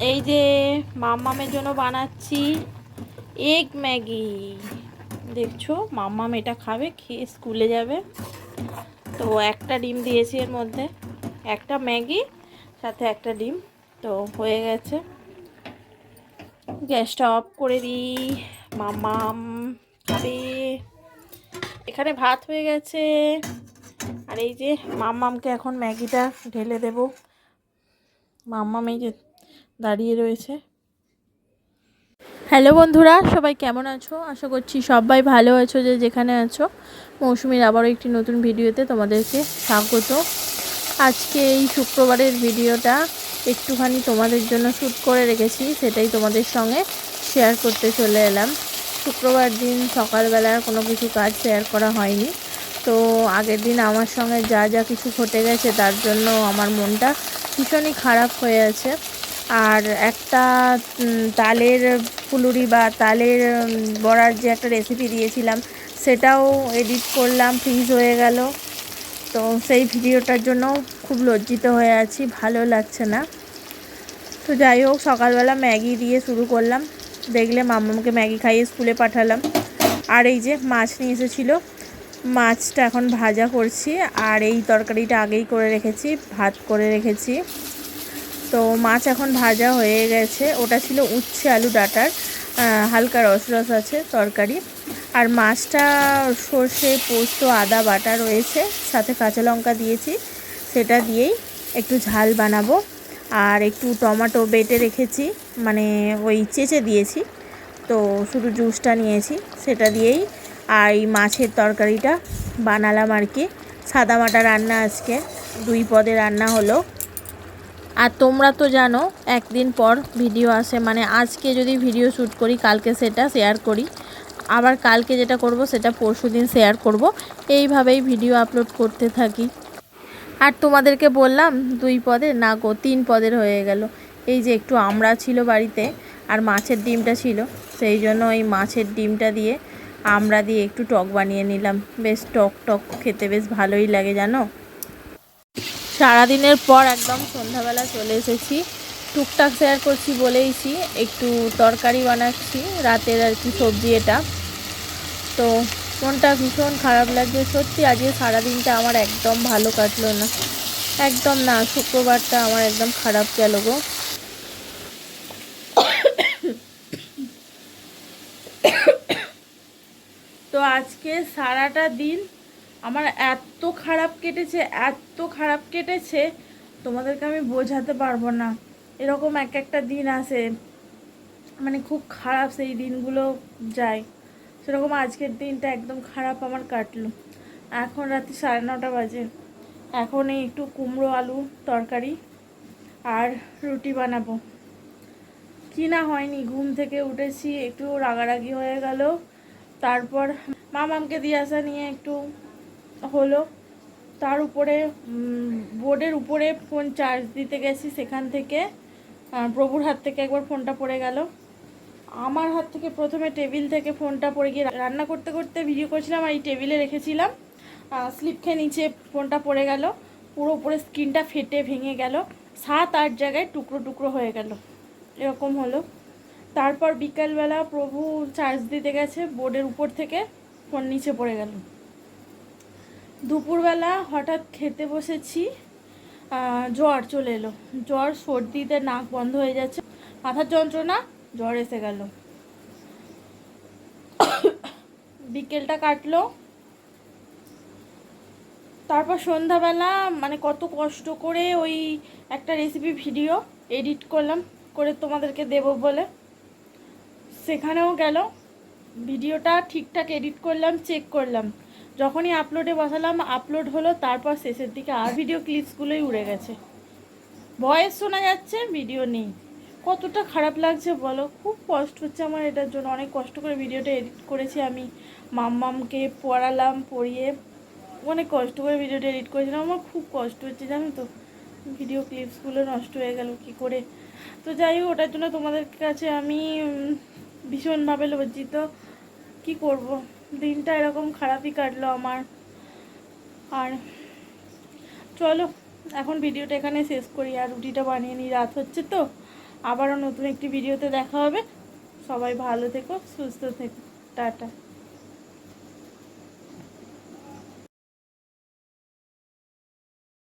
এই যে মাম্মামের জন্য বানাচ্ছি এগ ম্যাগি। দেখছ, মাম্মাম এটা খাবে, খেয়ে স্কুলে যাবে। তো একটা ডিম দিয়েছি এর মধ্যে। একটা ম্যাগি, সাথে একটা ডিম। তো হয়ে গেছে। গ্যাসটা অফ করে দিই। মাম্মাম খাবে। এখানে ভাত হয়ে গেছে। আর এই যে মাম্মামকে এখন ম্যাগিটা ঢেলে দেব। মাম্মাম এই যে দাঁড়িয়ে রয়েছে। হ্যালো বন্ধুরা, সবাই কেমন আছো? আশা করছি সবাই ভালো আছো যে যেখানে আছো। মৌসুমীর আবারও একটি নতুন ভিডিওতে তোমাদেরকে স্বাগত। আজকে এই শুক্রবারের ভিডিওটা একটুখানি তোমাদের জন্য শ্যুট করে রেখেছি, সেটাই তোমাদের সঙ্গে শেয়ার করতে চলে এলাম। শুক্রবার দিন সকালবেলার কোনো কিছু কাজ শেয়ার করা হয়নি। তো আগের দিন আমার সঙ্গে যা যা কিছু ঘটে গেছে, তার জন্য আমার মনটা ভীষণই খারাপ হয়ে আছে। আর একটা তালের ফুলুরি বা তালের বড়ার যে একটা রেসিপি দিয়েছিলাম, সেটাও এডিট করলাম ফ্রিজ হয়ে গেল। তো সেই ভিডিওটার জন্য খুব লজ্জিত হয়ে আছি, ভালো লাগছে না। তো যাই হোক, সকালবেলা ম্যাগি দিয়ে শুরু করলাম। দেখলে মাম্মামকে ম্যাগি খাইয়ে স্কুলে পাঠালাম। আর এই যে মাছ নিয়ে এসেছিল, মাছটা এখন ভাজা করছি। আর এই তরকারিটা আগেই করে রেখেছি, ভাত করে রেখেছি। তো মাছ এখন ভাজা হয়ে গেছে। ওটা ছিল উচ্ছে আলু ডাটার হালকা রস রস আছে তরকারি। আর মাছটা সর্ষে, পোস্ত, আদা, বাটা রয়েছে, সাথে কাঁচা লঙ্কা দিয়েছি। সেটা দিয়েই একটু ঝাল বানাবো। আর একটু টমেটো বেটে রেখেছি মানে ওই চেঁচে দিয়েছি। তো শুধু জুসটা নিয়েছি, সেটা দিয়েই আর এই মাছের তরকারিটা বানালাম আর কি। সাদামাটা রান্না আজকে, দুই পদে রান্না হলো। আর তোমরা তো জানো, একদিন পর ভিডিও আসে। মানে আজকে যদি ভিডিও শ্যুট করি, কালকে সেটা শেয়ার করি। আবার কালকে যেটা করব, সেটা পরশু দিন শেয়ার করব। এইভাবেই ভিডিও আপলোড করতে থাকি। আর তোমাদেরকে বললাম, দুই পদের না গো, তিন পদের হয়ে গেল। এই যে একটু আমড়া ছিল বাড়িতে, আর মাছের ডিমটা ছিল, সেই জন্য এই মাছের ডিমটা দিয়ে আমড়া দিয়ে একটু টক বানিয়ে নিলাম। বেশ টক টক, খেতে বেশ ভালোই লাগে, জানো? সারাদিনের পর একদম সন্ধ্যাবেলা চলে এসেছি। টুকটাক শেয়ার করছি বলেইছি, একটু তরকারি বানাচ্ছি, রাতের আর কি সবজি এটা। তো মনটা ভীষণ খারাপ লাগছে, সত্যি আজকে সারাদিনটা আমার একদম ভালো কাটলো না। একদম না, শুক্রবারটা আমার একদম খারাপ গেল গো। তো আজকে সারাটা দিন আমার এত খারাপ কেটেছে, এত খারাপ কেটেছে, তোমাদেরকে আমি বোঝাতে পারব না। এরকম এক একটা দিন আসে মানে খুব খারাপ সেই দিনগুলো যায়। সেরকম আজকের দিনটা একদম খারাপ আমার কাটলো। এখন রাত্রি সাড়ে নটা বাজে। এখন এই একটু কুমড়ো আলু তরকারি আর রুটি বানাবো। কি না হয়নি, ঘুম থেকে উঠেছি, একটু রাগারাগি হয়ে গেল। তারপর মামামকে দিয়ে আসা নিয়ে একটু হলো। তার উপরে বোর্ডের উপরে ফোন চার্জ দিতে গেছি সেখান থেকে। প্রভুর হাত থেকে একবার ফোনটা পড়ে গেল। আমার হাত থেকে প্রথমে টেবিল থেকে ফোনটা পড়ে গিয়ে রান্না করতে করতে ভিডিও করছিলাম আর এই টেবিলে রেখেছিলাম। স্লিপ খেয়ে নিচে ফোনটা পড়ে গেল। পুরো উপরে স্ক্রিনটা ফেটে ভেঙে গেল। সাত, আট জায়গায় টুকরো টুকরো হয়ে গেল। এরকম হলো। তারপর বিকালবেলা প্রভু চার্জ দিতে গেছে বোর্ডের উপর থেকে ফোন নিচে পড়ে গেল। দুপুরবেলা হঠাৎ খেতে বসেছি জ্বর চলে এলো। জ্বর, সর্দিতে নাক বন্ধ হয়ে যাচ্ছে, মাথার যন্ত্রণা, জ্বর এসে গেল। বিকেলটা কাটলো। তারপর সন্ধ্যাবেলা মানে কত কষ্ট করে ওই একটা রেসিপি ভিডিও এডিট করলাম, করে তোমাদেরকে দেবো বলে। সেখানেও গেল। ভিডিওটা ঠিকঠাক এডিট করলাম চেক করলাম। যখনই আপলোডে বসালাম আপলোড হলো, তারপর শেষের দিকে আর ভিডিও ক্লিপসগুলোই উড়ে গেছে। ভয়েস শোনা যাচ্ছে ভিডিও নেই। কতটা খারাপ লাগছে বলো? খুব কষ্ট হচ্ছে আমার এটার জন্য। অনেক কষ্ট করে ভিডিওটা এডিট করেছি আমি। মাম্মামকে পড়ালাম, পড়িয়ে অনেক কষ্ট করে ভিডিওটা এডিট করেছিলাম। আমার খুব কষ্ট হচ্ছে, জানো তো? ভিডিও ক্লিপসগুলো নষ্ট হয়ে গেল, কি করে? তো যাই হোক, ওটার জন্য তোমাদের কাছে আমি ভীষণভাবে লজ্জিত। কি করব? দিনটা এরকম খারাপই কাটলো আমার। আর চলো, এখন ভিডিওটা এখানে শেষ করি। আর রুটিটা বানিয়ে নিই, রাত হচ্ছে তো। আবারও নতুন একটি ভিডিওতে দেখা হবে। সবাই ভালো থেকো, সুস্থ থেকো। টাটা।